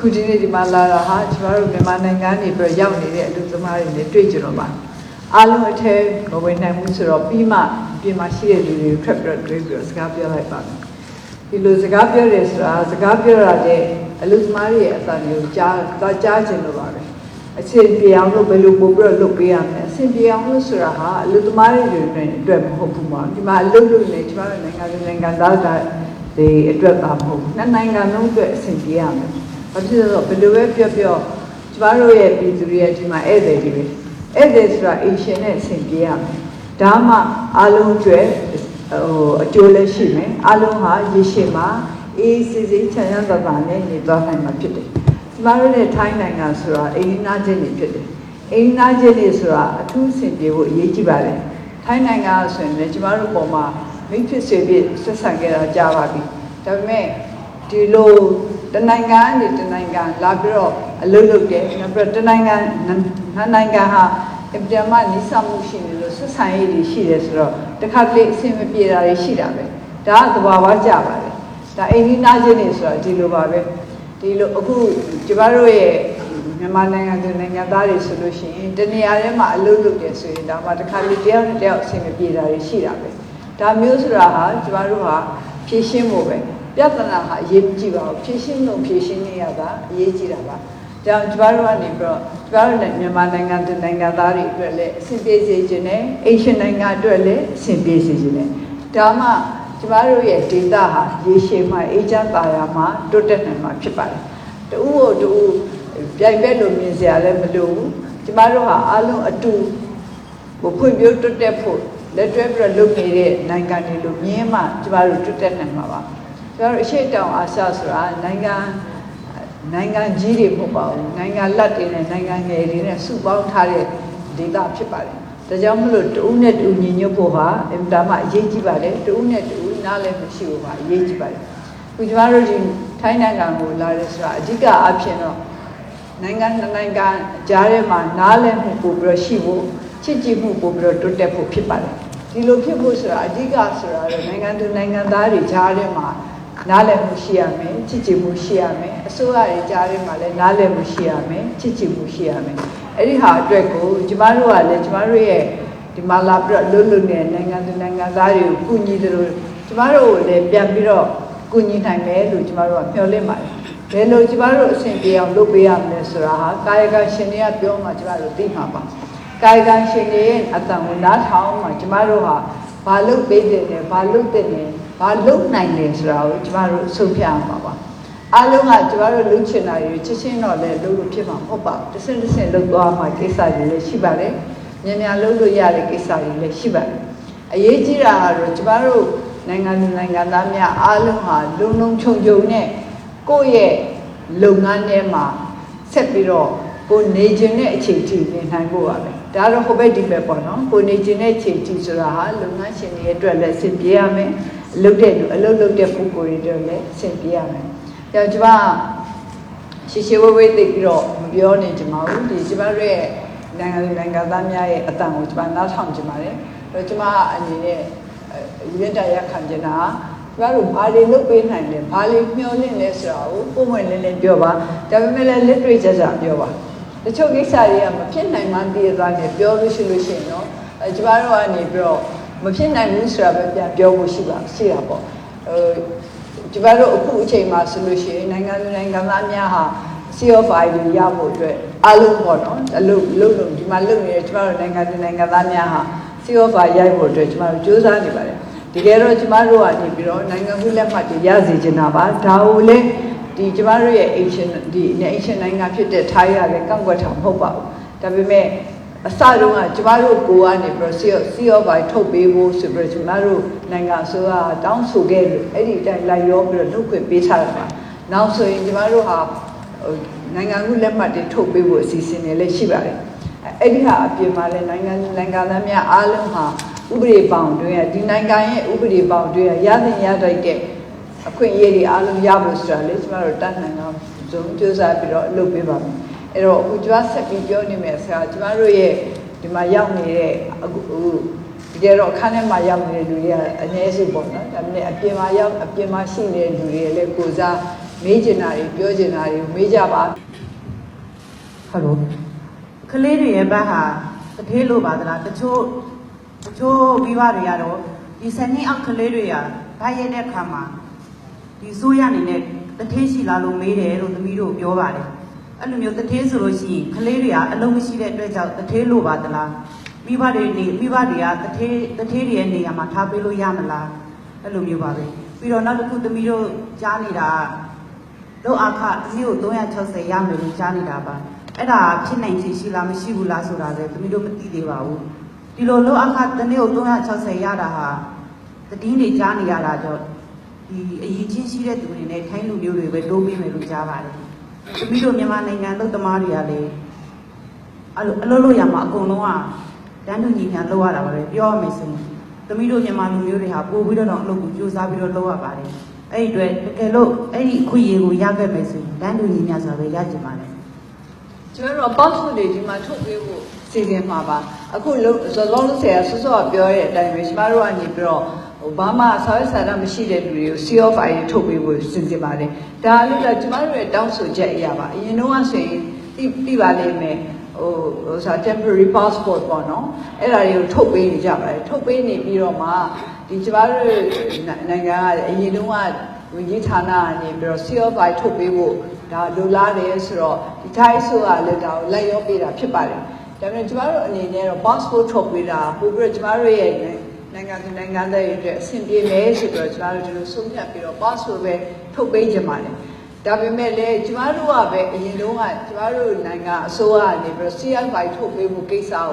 ခုဒီနေ့ဒီမှာလာတာဟာကျမတို့မြန်မာနိုင်ငံနေပြီးတော့ရောက်နေတဲ့အလူသမားတွေနဲ့တွေ့ကြတော့ပါအားလုံးအထက်မဝင်နိုင်ဘူးဆိုတော့ပြီးမှပြင်မှာရှိတဲ့လူတွေကိုထွက်ပြီးတော့တွေ့ပြီးတော့စကားပြောလိုက်ပါမယ်ဒီလိုစကားပြောတယ်ဆိုတာစကားပြောရတဲ့အလူသမားတွေရဲ့အသံတွေကိုကြားသွားကြားခြင်းလို့ပါပဲအချိန်ပြေအောင်လို့ဘယ်လိုပို့ပြီးတော့လုပ်ပေးရမလဲအချိန်ပြေအောင်လို့ဆိုတာဟာအလူသမားတွေအတွက်မဟုတ်ဘူးမှာဒီမှာအလုပ်လုပ်နေကျမတို့နိုင်ငံနိုင်ငံသားကဒီအတွက်သာမဟုတ်ဘူးနှစ်နိုင်ငံလုံးအတွက်အချိန်ပြေရမယ် ဘာဖြစ်လို့လဲဆိုတော့ဘယ်လိုပဲပြောပြောကျမတို့ရဲ့ပြည်သူတွေရဲ့ဒီမှာဧည့်သည်တွေပဲဧည့်သည်ဆိုတာအင်ရှင်နဲ့အဆင်ပြေရမယ်ဒါမှအားလုံးကျွဲဟိုအကျိုးလည်းရှိမယ်အားလုံးဟာရေရှည်မှာအေးစစ်စစ်ချမ်းချမ်းသာသာနဲ့နေသွားနိုင်မှာဖြစ်တယ်ကျမတို့ရဲ့ထိုင်းနိုင်ငံဆိုတာအိမ်နာချင်းတွေဖြစ်တယ်အိမ်နာချင်းတွေဆိုတာအထူးအဆင်ပြေဖို့အရေးကြီးပါတယ်ထိုင်းနိုင်ငံဆိုရင်လည်းကျမတို့ပုံမှာမိတ်ဖြစ်စေဖြစ်ဆက်ဆံခဲ့တာကြာပါပြီဒါပေမဲ့ဒီလို တနိုင်ငံကနေတနိုင်ငံလာပြီးတော့အလုပ်လုပ်တယ်နောက်ပြီးတော့တနိုင်ငံနှစ်နိုင်ငံဟာအပြမနိစ္စမှုရှိနေလို့ဆက်ဆံရေးတွေရှိတယ်ဆိုတော့တခါတလေအဆင်မပြေတာတွေရှိတာပဲဒါကသဘာဝကြပါတယ်ဒါအိန္ဒိနာချင်းနေဆိုတော့ဒီလိုပါပဲဒီလိုအခုကျမတို့ရဲ့မြန်မာနိုင်ငံသူနိုင်ငံသားတွေဆိုလို့ရှိရင်တနေရာထဲမှာအလုပ်လုပ်တယ်ဆိုရင်ဒါမှတခါလေတယောက်နဲ့တယောက်အဆင်မပြေတာတွေရှိတာပဲဒါမျိုးဆိုတာဟာကျမတို့ဟာဖြည့်ရှင်းဖို့ပဲ ပြဿနာဟာအရေးမကြီးပါဘူးဖြည့်ရှင်းလို့ဖြည့်ရှင်းနေရတာအရေးကြီးတာပါကြောင့်ကျမတို့ကနေပြီးတော့ကျမတို့နဲ့မြန်မာနိုင်ငံသူနိုင်ငံသားတွေအတွက်လည်းအဆင်ပြေစေခြင်းနဲ့အိရှင်နိုင်ငံအတွက်လည်းအဆင်ပြေစေခြင်းနဲ့ဒါမှကျမတို့ရဲ့ဒေတာဟာရေရှည်မှအေးချမ်းသာယာမှတိုးတက်နိုင်မှာဖြစ်ပါတယ်တူကိုတူပြိုင်ပဲလို့မြင်စရာလည်းမလိုဘူးကျမတို့ဟာအားလုံးအတူဟိုဖွံ့ဖြိုးတိုးတက်ဖို့လက်တွဲပြီးတော့လုပ်နေတဲ့နိုင်ငံတွေလို့မြင်မှကျမတို့တိုးတက်နိုင်မှာပါ ကျွန်တော်အရှိတောင်အာရှဆိုတာနိုင်ငံနိုင်ငံကြီးတွေမဟုတ်ပါဘူးနိုင်ငံလက်တွေနဲ့နိုင်ငံငယ်တွေနဲ့စုပေါင်းထားတဲ့ဒေသဖြစ်ပါတယ်ဒါကြောင့်မလို့တဦးနဲ့တဦးညီညွတ်ဖို့ဟာအင်တာမအရေးကြီးပါတယ်တဦးနဲ့တဦးနားလည်မရှိဖို့ပါအရေးကြီးပါတယ်ခုကျမတို့ဒီထိုင်းနိုင်ငံကိုလာတယ်ဆိုတာအဓိကအဖြစ်တော့နိုင်ငံနှစ်နိုင်ငံကြားထဲမှာနားလည်မှုပို့ပြီးတော့ရှိဖို့ချစ်ကြည်မှုပို့ပြီးတော့တိုးတက်ဖို့ဖြစ်ပါတယ်ဒီလိုဖြစ်ဖို့ဆိုတာအဓိကဆိုတာတော့နိုင်ငံသူနိုင်ငံသားတွေကြားထဲမှာ နားလည်မှုရှိရမယ်ချစ်ကြည်မှုရှိရမယ်အစိုးရတွေကြားထဲမှာလည်းနားလည်မှုရှိရမယ်ချစ်ကြည်မှုရှိရမယ်အဲ့ဒီဟာအတွက်ကိုကျမတို့ကလည်းကျမတို့ရဲ့ဒီမှာလာပြီးတော့လွတ်လွတ်နဲ့နိုင်ငံသူနိုင်ငံသားတွေကိုကူညီတယ်လို့ကျမတို့ကိုလည်းပြန်ပြီးတော့ကူညီနိုင်မယ်လို့ကျမတို့ကမျှော်လင့်ပါတယ်ဘယ်လိုကျမတို့အဆင်ပြေအောင်လုပ်ပေးရမလဲဆိုတာဟာကာယကရှင်တွေကပြောမှကျမတို့သိမှာပါကာယကရှင်တွေရဲ့အတန်ကိုနားထောင်မှကျမတို့ဟာဘာလုပ်ပေးတယ်လဲဘာလုပ်တဲ့လဲ ဘာလုပ်နိုင်လဲဆိုတာကိုကျမတို့ဆုံးဖြတ်ရမှာပါအားလုံးကကျမတို့လုပ်ချင်တာတွေချက်ချင်းတော့လည်းလုပ်လို့ဖြစ်မှာမဟုတ်ပါဘူးတစ်ဆင့်တစ်ဆင့်လုပ်သွားမှကိစ္စတွေလည်းရှိပါတယ်မြန်မြန်လုပ်လို့ရတဲ့ကိစ္စတွေလည်းရှိပါတယ်အရေးကြီးတာကတော့ကျမတို့နိုင်ငံသူနိုင်ငံသားများအားလုံးဟာလုံလုံခြုံခြုံနဲ့ကိုယ့်ရဲ့လုပ်ငန်းထဲမှာဆက်ပြီးတော့ကိုနေခြင်းတဲ့အခြေထိနေနိုင်ဖို့ပါပဲဒါတော့ဟိုဘက်ဒီဘက်ပေါ့နော်ကိုနေခြင်းတဲ့အခြေထိဆိုတာဟာလုပ်ငန်းရှင်တွေအတွက်လည်းအဆင်ပြေရမယ်အ လုပ်တဲ့လူအလုပ်လုပ်တဲ့ပုဂ္ဂိုလ်တွေအတွက်လည်းအဆင်ပြေရမယ်ကြောင့်ကျမရှေရှေဝဝေးသိပြီးတော့မပြောနေကြပါဘူးဒီကျမတို့ရဲ့နိုင်ငံနိုင်ငံသားများရဲ့အတန်ကိုကျမနားထောင်ကြပါတယ်တော့ကျမအနေနဲ့ရင့်တရခံကြတာကျမတို့ဘာတွေလုပ်ပေးနိုင်လဲဘာတွေမျှော်လင့်လဲဆိုတာကိုပုံမှန်လင်းလင်းပြောပါဒါပေမဲ့လည်းလက်တွေ့ကြကြပြောပါတချို့ကိစ္စတွေကမဖြစ်နိုင်မှန်းသိရသားနဲ့ပြောလို့ရှိလို့ရှိရင်တော့အဲကျမတို့ကနေပြီးတော့ မဖြစ်နိုင်ဘူးဆိုတာပဲပြန်ပြောဖို့ရှိပါရှိတာပေါ့အဲကျမတို့အခုအချိန်မှာဆိုလို့ရှိရင်နိုင်ငံနိုင်ငံသားများဟာ CFI တွေရဖို့အတွက်အလုံးပေါ့နော်အလုပ်လုပ်လို့ဒီမှာလုပ်နေတဲ့ကျမတို့နိုင်ငံနိုင်ငံသားများဟာ CFI ရိုက်ဖို့အတွက်ကျမတို့စူးစမ်းနေပါတယ်တကယ်တော့ကျမတို့ကနေပြီးတော့နိုင်ငံမှုလက်မှတ်တွေရစေချင်တာပါဒါကိုလည်းဒီကျမတို့ရဲ့ Asian ဒီ Asian နိုင်ငံဖြစ်တဲ့ထိုင်းရလည်းကန့်ကွက်တာမဟုတ်ပါဘူးဒါပေမဲ့ အစတုန်းကကျမတို့ကိုကနေပြီးတော့ CFI ထုတ်ပေးဖို့ဆိုပြီးတော့ကျမတို့နိုင်ငံဆိုကတောင်းဆိုခဲ့လို့အဲ့ဒီအတိုင်းလိုက်ရောပြီးတော့လုပ်ခွင့်ပေးထားတာပါနောက်ဆိုရင်ကျမတို့ဟာနိုင်ငံမှုလက်မှတ်တွေထုတ်ပေးဖို့အစီအစဉ်တွေလည်းရှိပါတယ်အဲ့ဒီဟာအပြင်မှာလည်းနိုင်ငံနိုင်ငံသားများအားလုံးဟာဥပဒေပေါင်းတွင်ဒီနိုင်ငံရဲ့ဥပဒေပေါင်းတွင်ရသင့်ရထိုက်တဲ့အခွင့်အရေးတွေအားလုံးရဖို့ဆိုတာလေကျမတို့တတ်နိုင်အောင်ဇုံစူးစမ်းပြီးတော့လုပ်ပေးပါမယ် အဲ့တော့အခုကျမဆက်ပြီးပြောနေမယ်ဆရာကျမတို့ရဲ့ဒီမှာရောက်နေတဲ့အခုတကယ်တော့အခန်းထဲမှာရောက်နေတဲ့လူတွေကအနည်းစုပေါ့နော်ဒါပေမဲ့အပြင်မှာရောက်အပြင်မှာရှိနေတဲ့လူတွေလည်းကိုစားမမေးချင်တာတွေပြောချင်တာတွေကိုမေးကြပါဟယ်လိုကလေးတွေရဲ့ဘက်ဟာတထေးလို့ပါသလားတချို့တချို့မိဘတွေကတော့ဒီစနေအောက်ကလေးတွေကဗိုက်ရက်တဲ့ခါမှာဒီဆိုးရနေနဲ့တထေးရှိလားလို့မေးတယ်လို့သမီးတို့ပြောပါတယ် အဲ့လိုမျိုးတထေးဆိုလို့ရှိရင်ကလေးတွေကအလုံးမရှိတဲ့အတွက်ကြောင့်တထေးလို့ပါသလားမိဘတွေနေမိဘတွေကတထေးတထေးတွေရဲ့နေရာမှာထားပေးလို့ရမလားအဲ့လိုမျိုးပါပဲပြီးတော့နောက်တစ်ခုသမီးတို့ကြားနေတာကလို့အခတစ်မျိုး360ရမယ်လို့ကြားနေတာပါအဲ့ဒါဖြစ်နိုင်ချေရှိလားမရှိဘူးလားဆိုတာလည်းသမီးတို့မသိသေးပါဘူးဒီလိုလို့အခတစ်နေ့ကို360ရတာဟာတည်င်းတွေကြားနေရတာတော့ဒီအရေးချင်းရှိတဲ့သူတွေနဲ့ထိုင်းလူမျိုးတွေပဲတိုးပေးမယ်လို့ကြားပါတယ် သမီးတို့မြန်မာနိုင်ငံလူသမားတွေကလည်းအဲ့လိုအလုပ်လုပ်ရမှာအကုန်လုံးကတန်းတူညီညာလုပ်ရတာပါပဲပြောရမယ်ဆိုရင်သမီးတို့မြန်မာလူမျိုးတွေဟာပို့ပြီးတော့အလုပ်ကိုစူးစမ်းပြီးတော့လုပ်ရပါတယ်အဲ့ဒီအတွက်တကယ်လို့အဲ့ဒီအခွင့်အရေးကိုရခဲ့မယ်ဆိုရင်တန်းတူညီမျှစွာပဲရကြပါမယ်ကျွန်တော်တို့ passport တွေဒီမှာထုတ်ပေးဖို့စီစဉ်မှာပါအခုလုံးဇလုံးလုံးဆရာဆွဆွပြောတဲ့အတိုင်းပဲကျွန်တော်တို့ကနေပြီးတော့ ဟိုဘာမှဆောက်ဆရာမရှိတဲ့လူတွေကို C of I ထုတ်ပေးဖို့စီစဉ်ပါတယ်ဒါလည်းကျွန်တော်တို့ရဲ့တောင်းဆိုချက်အရာပါအရင်တော့ဆိုရင်ပြပြပါလိမ့်မယ်ဟိုဟိုဆို temporary passport ပေါ့နော်အဲ့ဒါတွေကိုထုတ်ပေးနေကြပါတယ်ထုတ်ပေးနေပြီးတော့မှဒီကျမတို့နိုင်ငံကအရင်တုန်းကဝန်ကြီးဌာနကနေပြီးတော့ C of I ထုတ်ပေးဖို့ဒါလိုလားတယ်ဆိုတော့ဒီထိုင်းဆိုကလည်းဒါကိုလိုက်ရောပေးတာဖြစ်ပါတယ်ဒါပေမဲ့ကျမတို့အနေနဲ့တော့ passport ထုတ်ပေးတာပို့ပြီးတော့ကျမတို့ရဲ့ နိုင်ငံသူနိုင်ငံသားတွေအတွက်အဆင်ပြေမယ်ဆိုပြီးတော့ကျမတို့ဒီလိုဆုံးဖြတ်ပြီးတော့ passport ပဲထုတ်ပေးကြပါတယ်ဒါပေမဲ့လည်းကျမတို့ကပဲအရင်တုန်းကကျမတို့နိုင်ငံအစိုးရကနေပြီးတော့ CFI ထုတ်ပေးမှုကိစ္စကို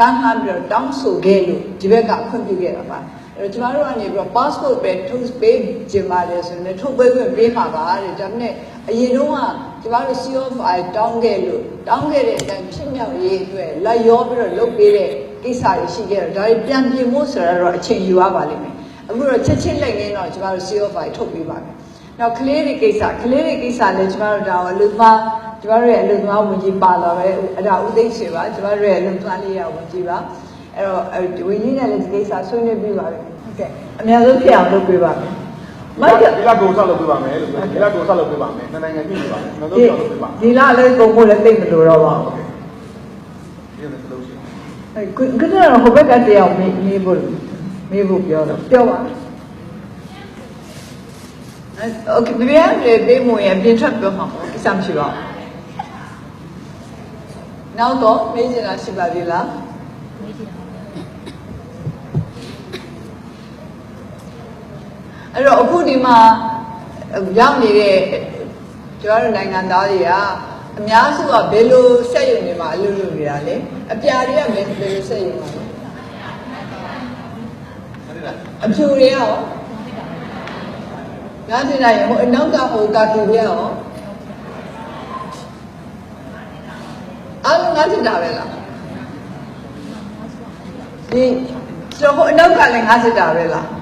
ကမ်းလှမ်းပြီးတော့တောင်းဆိုခဲ့လို့ဒီဘက်ကခွင့်ပြုခဲ့တာပါအဲ့တော့ကျမတို့ကနေပြီးတော့ passport ပဲထုတ်ပေးကြပါတယ်ဆိုရင်ထုတ်ပေးခွင့်ပေးမှာပါတဲ့ဒါပေမဲ့အရင်တုန်းကကျမတို့ CFI တောင်းခဲ့လို့တောင်းခဲ့တဲ့အတိုင်းဖြစ်မြောက်ရေးအတွက်လက်ရောပြီးတော့လုပ်ပေးတဲ့ ကိစ္စတွေရှိခဲ့တော့ဒါတွေပြန်ပြင်ဖို့ဆိုတာတော့အချိန်ယူရပါလိမ့်မယ်အခုတော့ချက်ချင်းလိုက်ရင်းတော့ကျမတို့ CFI ထုတ်ပေးပါမယ်နောက်ကလေးတွေကိစ္စကလေးတွေကိစ္စလည်းကျမတို့ဒါအလူသမားကျမတို့ရဲ့အလူသမားဝင်ကြီးပါလာပဲအဲ့ဒါဥသိမ်းရှင်ပါကျမတို့ရဲ့အလူသမားလေးရဝင်ကြီးပါအဲ့တော့အဲ့ဝင်ကြီးနဲ့လည်းဒီကိစ္စဆွေးနွေးပြီးပါပြီဟုတ်ကဲ့အများဆုံးဖြစ်အောင်လုပ်ပေးပါမယ်မိုက်ကဒီလကိုဆောက်လုပ်ပေးပါမယ်လို့ပြောဒီလကိုဆောက်လုပ်ပေးပါမယ်နှစ်နိုင်ငံပြည်နေပါမယ်ကျွန်တော်ဒီတို့ဆောက်လုပ်ပေးပါမယ်ဒီလားလည်းကုန်ဖို့လည်းသိမလို့တော့ပါဟုတ်ဘူးကဲ့ဒီလိုဆိုလို့ရှိရင် အဲ့ကကတော့ဟိုဘက်ကတရားမေးမေးဖို့မေးဖို့ပြောတော့ပြောပါအဲ့โอเคဘယ်ရည်ပေးမရပြင်ထွက်ပြောမှာပေါ့ကိစ္စမရှိပါဘူးနောက်တော့မေးချင်တာရှိပါသေးလားအဲ့တော့အခုဒီမှာရောက်နေတဲ့ကျွန်တော်တို့နိုင်ငံသားတွေက အများစုကဘယ်လိုစက်ရုံတွေမှာအလုပ်လုပ်နေတာလဲအပြာတွေကဘယ်ဘယ်လိုစက်ရုံမှာလဲအဖြူတွေရောငါတင်လိုက်ဟိုအနောက်ကဟိုကာကီတွေရောအားလုံးငါတင်တာပဲလားဒီကျွန်တော်ဟိုအနောက်ကလည်းငါတင်တာပဲလား